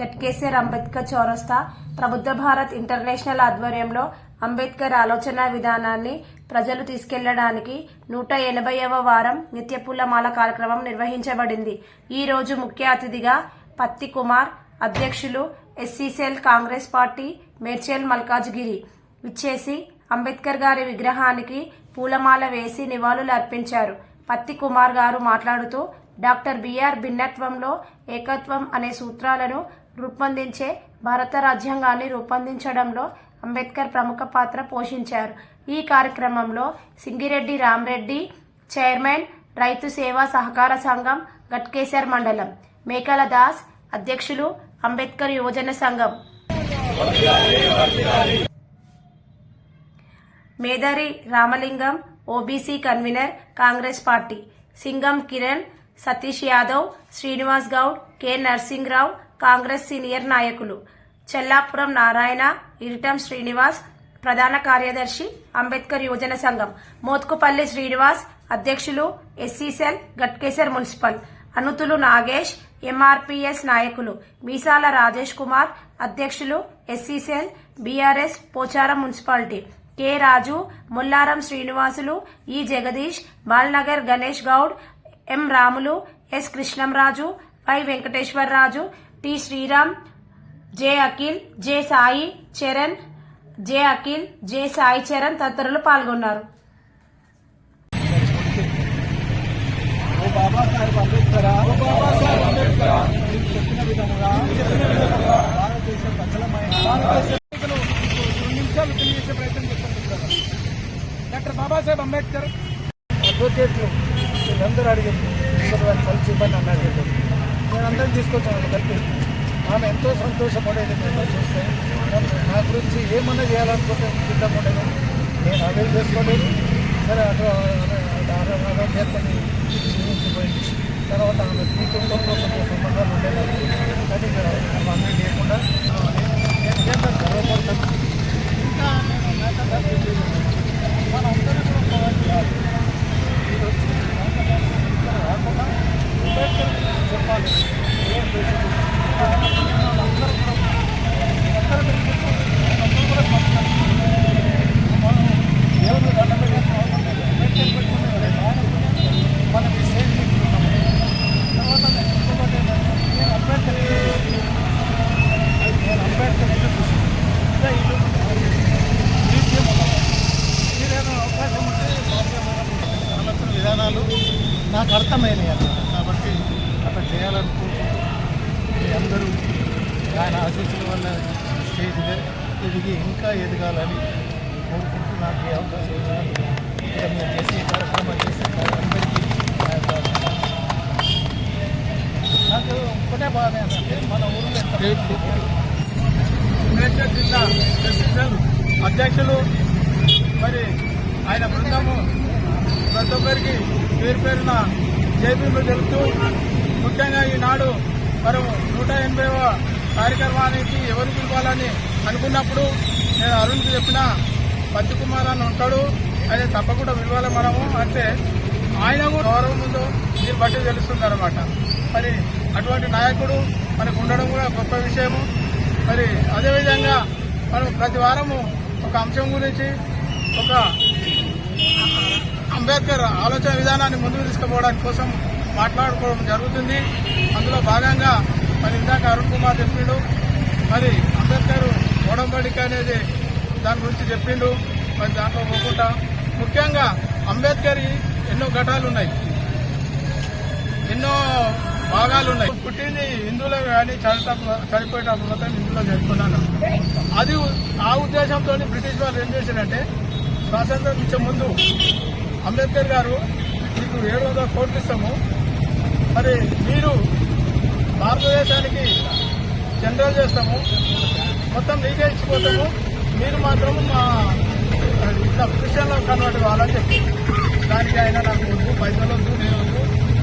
గట్కేసర్ అంబేద్కర్ చౌరస్తా ప్రబుద్ధ భారత్ ఇంటర్నేషనల్ ఆధ్వర్యంలో అంబేద్కర్ ఆలోచన విధానాన్ని ప్రజలు తీసుకెళ్ళడానికి నూట ఎనభైవ వారం నిత్య పూలమాల కార్యక్రమం నిర్వహించబడింది. ఈ రోజు ముఖ్య అతిథిగా పత్తి కుమార్ అధ్యక్షులు SC cell Congress party Medchal Malkajgiri విచ్చేసి అంబేద్కర్ గారి విగ్రహానికి పూలమాల వేసి నివాళులు అర్పించారు. పత్తి కుమార్ గారు మాట్లాడుతూ డాక్టర్ బిఆర్ భిన్నత్వంలో ఏకత్వం అనే సూత్రాలను రూపొందించే భారత రాజ్యాంగాన్ని రూపొందించడంలో అంబేద్కర్ ప్రముఖ పాత్ర పోషించారు. ఈ కార్యక్రమంలో సింగిరెడ్డి రామరెడ్డి చైర్మన్ రైతు సేవా సహకార సంఘం గట్కేసర్ మండలం మేకల దాస్ అధ్యక్షులు అంబేద్కర్ యువజన సంఘం. Medari Ramalingam OBC convenor Congress party. Singam Kiran Satish Yadav Srinivas Goud K Narsingrao Congress senior నాయకులు. చెల్లాపురం నారాయణ ఇరిటం శ్రీనివాస్ ప్రధాన కార్యదర్శి అంబేద్కర్ యువజన సంఘం. మోత్కుపల్లి శ్రీనివాస్ అధ్యక్షులు SC cell Ghatkesar municipal. అనుతులు Nagesh MRPS నాయకులు. మీసాల రాజేష్ కుమార్ అధ్యక్షులు SC cell BRS Pocharam municipality. K Raju Mullaram Srinivasulu E Jagadish Balanagar Ganesh Goud M Ramulu S Krishnamraju Y Venkateswararaju T Sriram J Akhil J Sai Charan J Akhil J Sai Charan తదితరులు పాల్గొన్నారు. Ambedkar doctor Babasaheb Ambedkar అడ్వకేట్లు అడిగింది కలిసి ఇవ్వండి అన్నారు నేను అందరం తీసుకొచ్చాను కలిపి ఆమె ఎంతో సంతోషపడేది మేము చూస్తే. నా గురించి ఏమన్నా చేయాలనుకుంటే సిద్ధంగా ఉండేది నేను అవే చేసుకోలేదు. సరే అటు ఆరోగ్యాన్ని క్షీణించిపోయింది తర్వాత ఆమె కుటుంబంలో కొంచెం సంబంధాలు ఉండేవి. కానీ ఇక్కడ అవన్నీ లేకుండా నేను గర్వపడతాను ఇంకా నేను అందరం కూడా ఈరోజు ఇక్కడ రాకుండా అంబేద్కర్ గురించి చెప్పాలి ఏం చేసింది? అందరూ కూడా అందరూ కూడా చెప్పాలి. అందరూ కూడా చెప్పాలి. మనం దేవుని దండం పెట్టాల్సిన అవసరం లేదు. అంబేద్కర్ పెట్టుకునే వాళ్ళు మనం ఈ స్టేజ్ తీసుకున్నాము తర్వాత నేను ఇంకొకటి ఏంటంటే నేను అంబేద్కర్ నేను అంబేద్కర్ ఇల్లు చూసాను ఇదే ఇల్లు మ్యూజియం ఉన్నది. మీరేదో అవకాశం ఉంటే ఆలోచన విధానాలు నాకు అర్థమైనవి అన్నమాట కాబట్టి అట్లా చేయాలనుకుంటున్నాను. మీ అందరూ ఆయన ఆశీస్సుల వల్ల స్టేజ్ ఇదే ఎదిగి ఇంకా ఎదగాలని కోరుకుంటూ నాకు ఈ అవకాశం ఇచ్చినందుకు ఇక్కడ మీరు చేసే కార్యక్రమం చేసే అందరికీ నాకు ఒక్కటే బాధ ఏంటంటే మన అంబేద్కర్ జిల్లా అధ్యక్షులు. మరి ఆయన బృందము ప్రతి ఒక్కరికి పేరు పేరున జైబీలు తెలుపుతూ ముఖ్యంగా ఈనాడు మనం నూట ఎనభైవ కార్యక్రమానికి ఎవరు పిలవాలని అనుకున్నప్పుడు నేను అరుణ్కి చెప్పిన పత్తి కుమార్ అని ఉంటాడు. ఆయన తప్పకుండా పిలవాలి మనము. అంటే ఆయన కూడా గౌరవం ఉందో దీన్ని బట్టి తెలుస్తుంది అనమాట మరి అటువంటి నాయకుడు మనకు ఉండడం కూడా గొప్ప విషయము. మరి అదేవిధంగా మనం ప్రతి వారము ఒక అంశం గురించి ఒక అంబేద్కర్ ఆలోచన విధానాన్ని ముందుకు తీసుకుపోవడానికి కోసం మాట్లాడుకోవడం జరుగుతుంది. అందులో భాగంగా మరి ఇందాక అరుణ్ కుమార్ చెప్పిండు. మరి అంబేద్కర్ ఓడంబడిక అనేది దాని గురించి చెప్పిండు. మరి దాంట్లో పోకుండా ముఖ్యంగా అంబేద్కర్ ఎన్నో ఘటాలు ఉన్నాయి. ఎన్నో భాగాలు ఉన్నాయి. పుట్టింది హిందువులకు కానీ చనిపోయేటప్పుడు చనిపోయేటప్పుడు మొత్తం హిందువులో చదువుకున్నాను అది ఆ ఉద్దేశంతో బ్రిటిష్ వాళ్ళు ఏం చేశారంటే స్వాతంత్రం ఇచ్చే ముందు అంబేద్కర్ గారు మీకు ఏడు వందల కోట్లు ఇస్తాము. మరి మీరు భారతదేశానికి జనరల్ చేస్తాము. మొత్తం నీకే ఇచ్చిపోతాము. మీరు మాత్రం మా ఇట్లా క్రిస్టియన్లో కన్వర్ట్ కావాలని చెప్పి. దానికి ఆయన నాకు వద్దు పైసలు వద్దు నేను వద్దు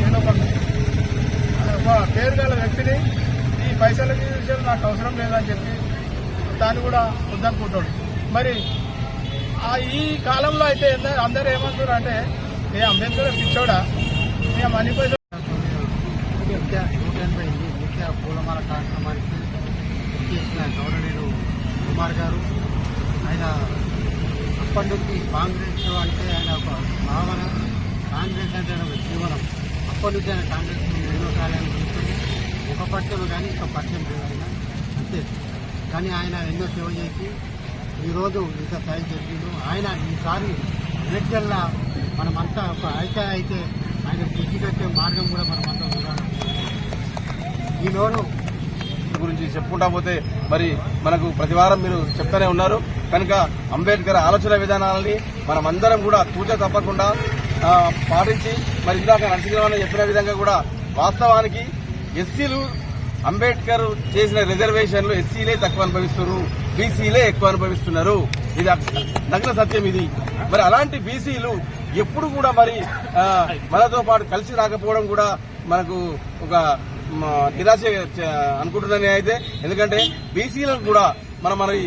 నేను ఒక పేరు గల వ్యక్తిని ఈ పైసలకి విషయం నాకు అవసరం లేదని చెప్పి దాన్ని కూడా వద్దనుకుంటాడు. మరి ఈ కాలంలో అయితే అందరు ఏమంటారు అంటే ఏ అంబేద్కర్ పిచ్చోడా? మేము అనిపోయి ముఖ్య నూట ఎనభై ముఖ్య పూలమాల కార్యక్రమానికి చేసిన గవర్నరు కుమార్ గారు ఆయన అప్పటి నుంచి కాంగ్రెస్ అంటే ఆయన ఒక భావన కాంగ్రెస్ అంటే ఆయన జీవనం. అప్పటి నుంచి ఆయన కాంగ్రెస్ ఎన్నో కాలాన్ని తీసుకుని ఒక పక్షం కానీ ఇంకో పక్షం లేదు ఆయన అంతే. కానీ ఆయన ఎన్నో సేవ చేసి ఈరోజు ఇంత సాయం జరిగిండు ఆయన ఈసారి ఎన్నికల్లో మనమంతా ఒక ఐక్య అయితే ఆయన టికెట్ వచ్చే మార్గం కూడా మనమంతా చూడాలి. ఈలోను గురించి చెప్పుకుంటా పోతే మరి మనకు ప్రతివారం మీరు చెప్తూనే ఉన్నారు. కనుక అంబేద్కర్ ఆలోచన విధానాలని మనమందరం కూడా తూచ తప్పకుండా పాటించి మరి ఇందాక నరసింహరావు చెప్పిన విధంగా కూడా వాస్తవానికి ఎస్సీలు అంబేద్కర్ చేసిన రిజర్వేషన్లు ఎస్సీలే తక్కువ అనుభవిస్తున్నారు బీసీలే ఎక్కువ అనుభవిస్తున్నారు. ఇది నగ్న సత్యం ఇది. మరి అలాంటి బీసీలు ఎప్పుడు కూడా మరి మనతో పాటు కలిసి రాకపోవడం కూడా మనకు ఒక నిరాశ అనుకుంటుందని అయితే ఎందుకంటే బీసీలకు కూడా మనం మరి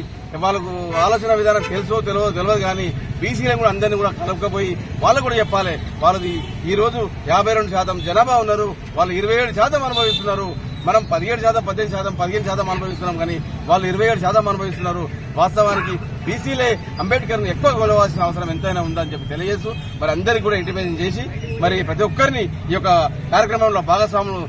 వాళ్ళకు ఆలోచన విధానం తెలుసో తెలియదో తెలియదు కానీ బీసీలను కూడా అందరినీ కూడా కలపకపోయి వాళ్ళకు కూడా చెప్పాలి. వాళ్ళది ఈరోజు యాభై రెండు శాతం జనాభా ఉన్నారు వాళ్ళు ఇరవై ఏడు శాతం అనుభవిస్తున్నారు. మనం పదిహేడు శాతం పద్దెనిమిది శాతం పదిహేను శాతం అనుభవిస్తున్నాం కానీ వాళ్ళు ఇరవై ఏడు శాతం అనుభవిస్తున్నారు. వాస్తవానికి బీసీలే అంబేద్కర్ని ఎక్కువ కొలవాల్సిన అవసరం ఎంతైనా ఉందని చెప్పి తెలియజేస్తూ మరి అందరికీ కూడా ఇంటిమేషన్ చేసి మరి ప్రతి ఒక్కరిని ఈ యొక్క కార్యక్రమంలో భాగస్వాములు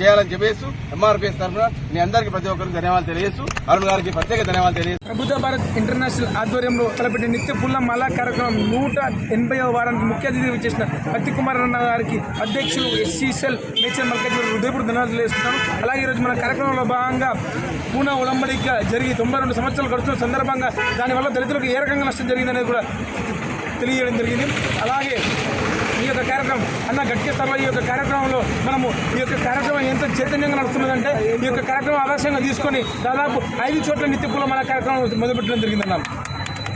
చేయాలని చెప్పేసి ఎంఆర్పీఎస్ తరఫున మీ అందరికీ ప్రతి ఒక్కరికి ధన్యవాదాలు తెలియజేస్తూ అరుణ్ గారికి ప్రత్యేక ధన్యవాదాలు తెలియజేస్తూ. ప్రభుత్వ భారత్ ఇంటర్నేషనల్ ఆధ్వర్యంలో తలపెట్టిన నిత్య పుల్ల మలా కార్యక్రమం నూట ఎనభైవ వారానికి ముఖ్య అతిథి చేసిన అతి కుమార్ అన్న గారికి అధ్యక్షులు ఎస్సీసెల్ మేచర్ మల్కజ్ హృదయపూర్ ధన్యవాదాలు తెలియజేస్తున్నాను. అలాగే ఈరోజు మన కార్యక్రమంలో భాగంగా పూనా ఉలంబడిగా జరిగి తొంభై రెండు సంవత్సరాలు గడుస్తున్న సందర్భంగా దానివల్ల దళితులకు ఏ రకంగా నష్టం జరిగిందనేది కూడా తెలియజేయడం జరిగింది. అలాగే యొక్క కార్యక్రమం అన్న గట్టిక స్థలంలో ఈ యొక్క కార్యక్రమంలో మనము ఈ యొక్క కార్యక్రమం ఎంత చైతన్యంగా నడుస్తున్నదంటే ఈ యొక్క కార్యక్రమం ఆదర్శంగా తీసుకొని దాదాపు ఐదు చోట్ల నిత్య పూల మన కార్యక్రమం మొదలుపెట్టడం జరిగిందన్న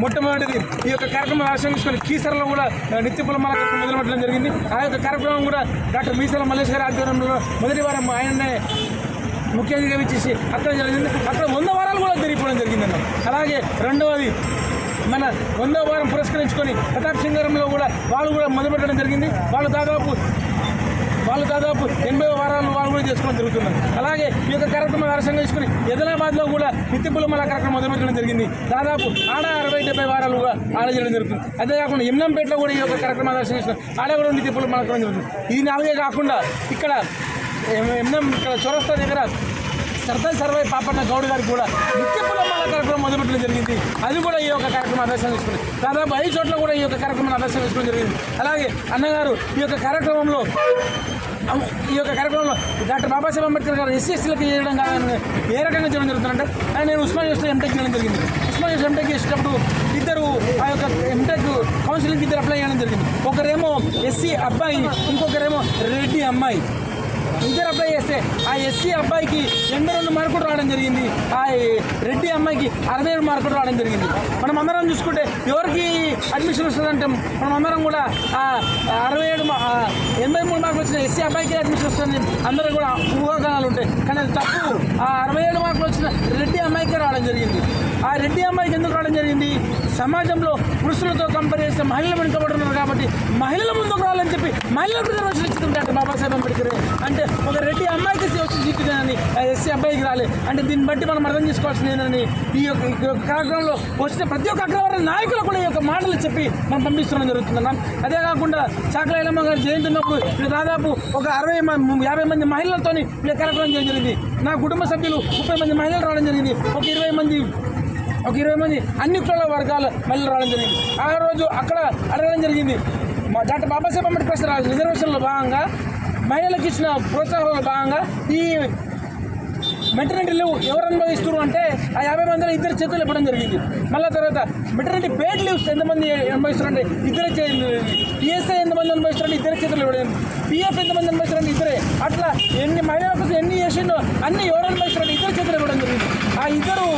మొట్టమొదటిది ఈ యొక్క కార్యక్రమం ఆదర్శంగా తీసుకొని కీసరలో కూడా నిత్య పూల కార్యక్రమం మొదలుపెట్టడం జరిగింది. ఆ యొక్క కార్యక్రమం కూడా డాక్టర్ మీసాల మల్లేష్ గారి ఆధ్వర్యంలో మొదటి వారం ఆయననే ముఖ్య అతిథిగా ఇచ్చేసి అక్కడ జరిగింది. అక్కడ వంద వారాలు కూడా జరిగిపోవడం జరిగిందన్న అలాగే రెండవది మన వందో వారం పురస్కరించుకొని ప్రతాప్ సింగరంలో కూడా వాళ్ళు కూడా మొదలుపెట్టడం జరిగింది. వాళ్ళు దాదాపు వాళ్ళు దాదాపు ఎనభై వారాలు వాళ్ళు కూడా చేసుకోవడం జరుగుతున్నారు అలాగే ఈ యొక్క కార్యక్రమం ఆదర్శంగా తీసుకుని ఎదలాబాద్లో కూడా నిత్యపులమల కార్యక్రమం మొదలుపెట్టడం జరిగింది. దాదాపు ఆడ అరవై డెబ్బై వారాలుగా ఆడ చేయడం జరుగుతుంది. అదే కాకుండా కూడా ఈ యొక్క కార్యక్రమం దర్శనం తీసుకుని ఆడ కూడా నిత్యపులమల కార్యక్రమం జరుగుతుంది. ఇది నాలుగే కాకుండా ఇక్కడ ఎమ్నం ఇక్కడ చౌరస్తా దగ్గర సర్దార్ సర్వై పాపన్న గౌడ్ గారికి కూడా నిత్య పులమాల జరిగింది. అది కూడా ఈ యొక్క కార్యక్రమం ఆదర్శం తీసుకుంది. దాదాపు ఐదు చోట్ల కూడా ఈ యొక్క కార్యక్రమం ఆదర్శం తీసుకోవడం జరిగింది. అలాగే అన్నగారు ఈ యొక్క కార్యక్రమంలో ఈ యొక్క కార్యక్రమంలో డాక్టర్ బాబాసాహెబ్ అంబేద్కర్ గారు ఎస్సీ ఎస్సీలకు చేయడం కాదని ఏ రకంగా చేయడం జరుగుతుందంటే ఆయన నేను ఉస్మాన్ యూనివర్సిటీ ఎంటెక్ చేయడం జరిగింది. ఉస్మాన్ యూనివర్సిటీ ఎంటెక్ చేసేటప్పుడు ఇద్దరు ఆ యొక్క ఎంటెక్ కౌన్సిలింగ్ ఇద్దరు అప్లై చేయడం జరిగింది. ఒకరేమో ఎస్సీ అబ్బాయి ఇంకొకరేమో రెడ్డి అమ్మాయి. ఇద్దరు అప్లై ఆ ఎస్సీ అబ్బాయికి ఎనభై రెండు మార్కులు రావడం జరిగింది. ఆ రెడ్డి అమ్మాయికి అరవై ఏడు మార్కులు రావడం జరిగింది. మనం అందరం చూసుకుంటే ఎవరికి అడ్మిషన్ వస్తుందంటే మనం అందరం కూడా ఆ అరవై ఏడు ఎనభై మూడు మార్కులు వచ్చిన ఎస్సీ అబ్బాయికి అడ్మిషన్ వస్తుంది అందరూ కూడా ఊహాగానాలు ఉంటాయి. కానీ అది తప్పు. ఆ అరవై ఏడు మార్కులు వచ్చిన రెడ్డి అమ్మాయికే రావడం జరిగింది. ఆ రెడ్డి అమ్మాయికి ఎందుకు రావడం జరిగింది? సమాజంలో పురుషులతో కంపేర్ చేస్తే మహిళలు వెనుకబడుతున్నారు కాబట్టి మహిళల ముందుకు రావాలని చెప్పి మహిళలకు రిజర్వేషన్ ఇచ్చింది బాబాసాహెబ్ అంబేద్కర్. అంటే ఒక రెడ్డి అమ్మాయికి వచ్చి సీటు ఆ ఎస్సీ అబ్బాయికి రాలే. అంటే దీన్ని బట్టి మనం అర్థం చేసుకోవాల్సింది ఏంటని ఈ యొక్క కార్యక్రమంలో వచ్చిన ప్రతి ఒక్క అగ్రవర్ణ నాయకులు కూడా ఈ యొక్క మాటలు చెప్పి మనం పంపిస్తున్నాం జరుగుతుందన్నాం అదే కాకుండా చాకలైలమ్మ గారు గారి జయంతి ఉన్నప్పుడు దాదాపు ఒక అరవై యాభై మంది మహిళలతో ఈ కార్యక్రమం చేయడం జరిగింది. నా కుటుంబ సభ్యులు ముప్పై మంది మహిళలు రావడం జరిగింది. ఒక ఇరవై మంది ఒక ఇరవై మంది అన్ని కుల వర్గాలు మళ్ళీ రావడం జరిగింది. ఆ రోజు అక్కడ అడగడం జరిగింది. మా డాక్టర్ బాబాసాహెబ్ అంబేద్కర్ రాజు రిజర్వేషన్లో భాగంగా మహిళలకు ఇచ్చిన ప్రోత్సాహంలో భాగంగా ఈ మెటర్నిటీ లీవ్ ఎవరు అనుభవిస్తున్నారు అంటే ఆ యాభై మందిలో ఇద్దరు చేతులు ఇవ్వడం జరిగింది. మళ్ళీ తర్వాత మెటర్నిటీ పేడ్ లీవ్స్ ఎంతమంది అనుభవిస్తారంటే ఇద్దరే పిఎస్ఐ ఎంతమంది అనుభవిస్తారంటే ఇద్దరే చేతులు ఇవ్వడం పిఎఫ్ ఎంతమంది అనుభవిస్తారంటే ఇద్దరే. అట్లా ఎన్ని మహిళలకు ఎన్ని చేసిండో అన్ని ఎవరు అనుభవిస్తారంటే ఇద్దరు చేతులు ఇవ్వడం జరిగింది ఆ ఇద్దరు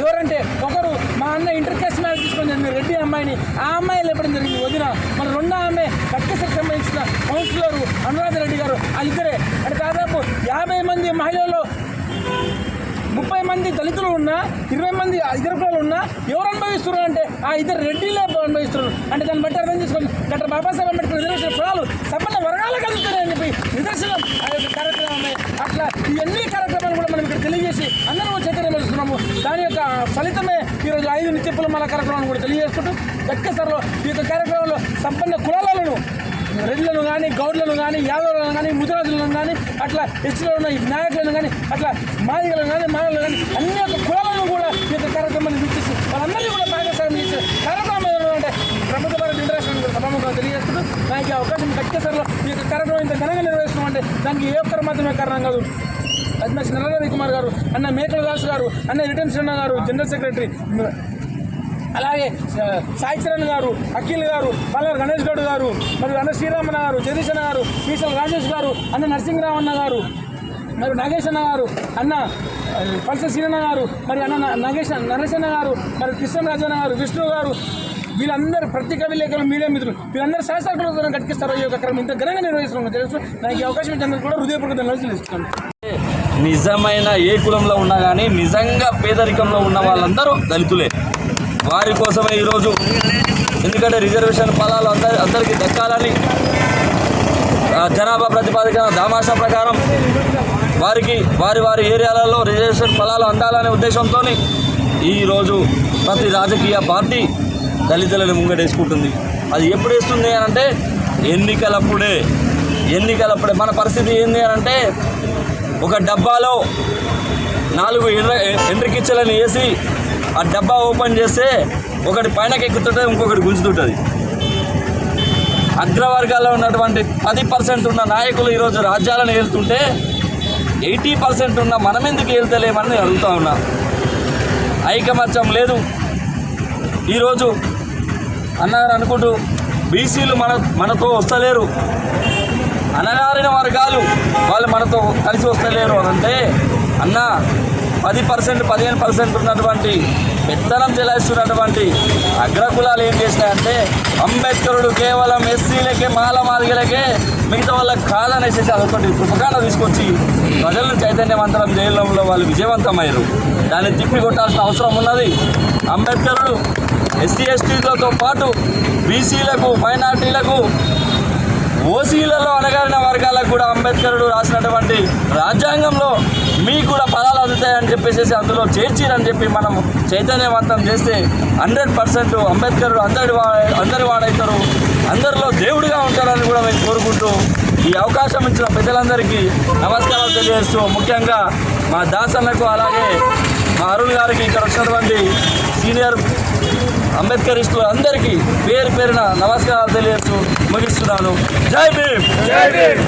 ఎవరంటే ఒకరు మా అన్న ఇంటర్ కాస్ట్ మ్యారేజ్ తీసుకొని జరిగింది రెడ్డి అమ్మాయిని ఆ అమ్మాయి లేపడం జరిగింది. వదిన మన రెండో అమ్మాయి కట్టెసరికి సంబంధించిన కౌన్సిలర్ అనురాధ రెడ్డి గారు. ఆ ఇద్దరే. అంటే దాదాపు యాభై మంది మహిళల్లో ముప్పై మంది దళితులు ఉన్నా ఇరవై మంది ఇతర కులాలు ఉన్నా ఎవరు అనుభవిస్తున్నారు అంటే ఆ ఇద్దరు రెడ్డిలే అనుభవిస్తున్నారు. అంటే దాన్ని బట్టి అర్థం చేసుకోండి. డాక్టర్ బాబాసాహెబ్ అంబేద్కర్ రిజర్వేషన్ కులాలు సంపన్న వర్గాలు కలుగుతున్నాయని చెప్పి నిదర్శనం ఆ యొక్క కార్యక్రమమే అట్లా ఇవన్నీ కార్యక్రమాలు కూడా మనం ఇక్కడ తెలియజేసి అందరం చైతన్యం వస్తున్నాము దాని యొక్క ఫలితమే ఈరోజు ఐదు నిత్య తిప్పుల నిర్మాణ కార్యక్రమాన్ని కూడా తెలియజేసుకుంటూ గట్టిసరిలో ఈ యొక్క కార్యక్రమంలో సంపన్న కులాలను రెడ్లను కానీ గౌడ్లను కానీ యాదవులను కానీ ముదిరాజులను కానీ అట్లా హెచ్లో ఉన్న ఈ నాయకులను కానీ అట్లా మాదిగలను కానీ మానవులను కానీ అన్ని యొక్క కులాలను కూడా ఈ యొక్క కార్యక్రమాన్ని వీక్షిస్తూ వాళ్ళందరినీ కూడా భాగస్వామ్యం చేసే కార్యక్రమం అంటే ప్రభుత్వ భారత ఇంటర్నేషనల్ కూడా సభాముఖంగా తెలియజేస్తూ నాకు అవకాశం గట్టిసరిలో ఈ యొక్క కార్యక్రమం ఇంత ఘనంగా నిర్వహిస్తున్నామంటే దానికి ఏ ఒక్కరు మాత్రమే కారణం కాదు. అజ్మేష్ నరరవి కుమార్ గారు అన్న మేకల దాస్ గారు అన్న రిటర్న్ శ్రీణ గారు జనరల్ సెక్రటరీ అలాగే సాయి చరణ్ గారు అఖిల్ గారు పల్లారు గణేష్ గౌడ్ గారు మరియు అన్న శ్రీరామన్న గారు జగదీశన్న గారు పీసల్ రాజేష్ గారు అన్న నరసింహరావు అన్న గారు మరి నాగేష్ అన్న గారు అన్న పల్స శ్రీరన్న గారు మరి అన్న న- నాగేష్ గారు మరి కృష్ణరాజన్న గారు విష్ణు గారు వీళ్ళందరూ ప్రతి కవి లేఖలు మీడియా మిత్రులు. వీళ్ళందరూ శాస్త్రకులు కట్టిస్తారు ఈ యొక్క క్రమం ఇంత ఘనంగా నిర్వహిస్తున్నాం తెలుసు? నాకు ఈ అవకాశం ఇచ్చినందుకు కూడా హృదయపూర్వక ధన్యవాదాలు తెలుస్తున్నాను. నిజమైన ఏ కులంలో ఉన్నా కానీ నిజంగా పేదరికంలో ఉన్న వాళ్ళందరూ దళితులే. వారి కోసమే ఈరోజు. ఎందుకంటే రిజర్వేషన్ ఫలాలు అందరి అందరికీ దక్కాలని జనాభా ప్రతిపాదిక దామాషా ప్రకారం వారికి వారి వారి ఏరియాలలో రిజర్వేషన్ ఫలాలు అందాలనే ఉద్దేశంతో ఈరోజు ప్రతి రాజకీయ పార్టీ దళితులను ముంగడేసుకుంటుంది అది ఎప్పుడు వేస్తుంది అని అంటే ఎన్నికలప్పుడే. ఎన్నికలప్పుడే. మన పరిస్థితి ఏంది అని అంటే ఒక డబ్బాలో నాలుగు ఎండ్ర ఎండ్రికిచ్చలను వేసి ఆ డబ్బా ఓపెన్ చేస్తే ఒకటి పైనకి ఎక్కుతుంటుంది ఇంకొకటి గుంజుతుంటుంది. అగ్రవర్గాల్లో ఉన్నటువంటి పది పర్సెంట్ ఉన్న నాయకులు ఈరోజు రాజ్యాలను ఏలుతుంటే ఎయిటీ పర్సెంట్ ఉన్న మనం ఎందుకు ఏళ్తలేమని నేను అడుగుతా ఉన్నా. ఐకమత్యం లేదు. ఈరోజు అన్నగారు అనుకుంటూ బీసీలు మన మనతో వస్తలేరు. అనగారిన వర్గాలు వాళ్ళు మనతో కలిసి వస్తలేరు అని అంటే అన్న పది పర్సెంట్ పదిహేను పర్సెంట్ ఉన్నటువంటి పెత్తనం చెలాయిస్తున్నటువంటి అగ్రకులాలు ఏం చేసినాయంటే అంబేద్కరుడు కేవలం ఎస్సీలకే మాల మాదిగలకే మిగతా వాళ్ళకి కాదనేసి అదొకటి పుస్తకాలు తీసుకొచ్చి ప్రజలను చైతన్యవంతరం చేయడంలో వాళ్ళు విజయవంతమయ్యారు. దాన్ని తిప్పి కొట్టాల్సిన అవసరం ఉన్నది. అంబేద్కరుడు ఎస్సీ ఎస్టీలతో పాటు బీసీలకు మైనార్టీలకు ఓసీలలో అణగారిన వర్గాలకు కూడా అంబేద్కరుడు రాసినటువంటి రాజ్యాంగంలో మీకు కూడా పదాలు అందుతాయని చెప్పేసి అందులో చేర్చిరని చెప్పి మనం చైతన్యవంతం చేస్తే హండ్రెడ్ పర్సెంట్ అంబేద్కర్ అందరి అందరి వాడవుతారు అందరిలో దేవుడిగా ఉంటారని కూడా మేము కోరుకుంటూ ఈ అవకాశం ఇచ్చిన పెద్దలందరికీ నమస్కారాలు తెలియజేస్తూ ముఖ్యంగా మా దాసన్నకు అలాగే మా అరుణ్ గారికి ఇక్కడ వచ్చినటువంటి సీనియర్ అంబేద్కరిస్టులు అందరికీ పేరు పేరున నమస్కారాలు తెలియజేస్తూ ముగిస్తున్నాను. జై భీమ్! జై భీమ్!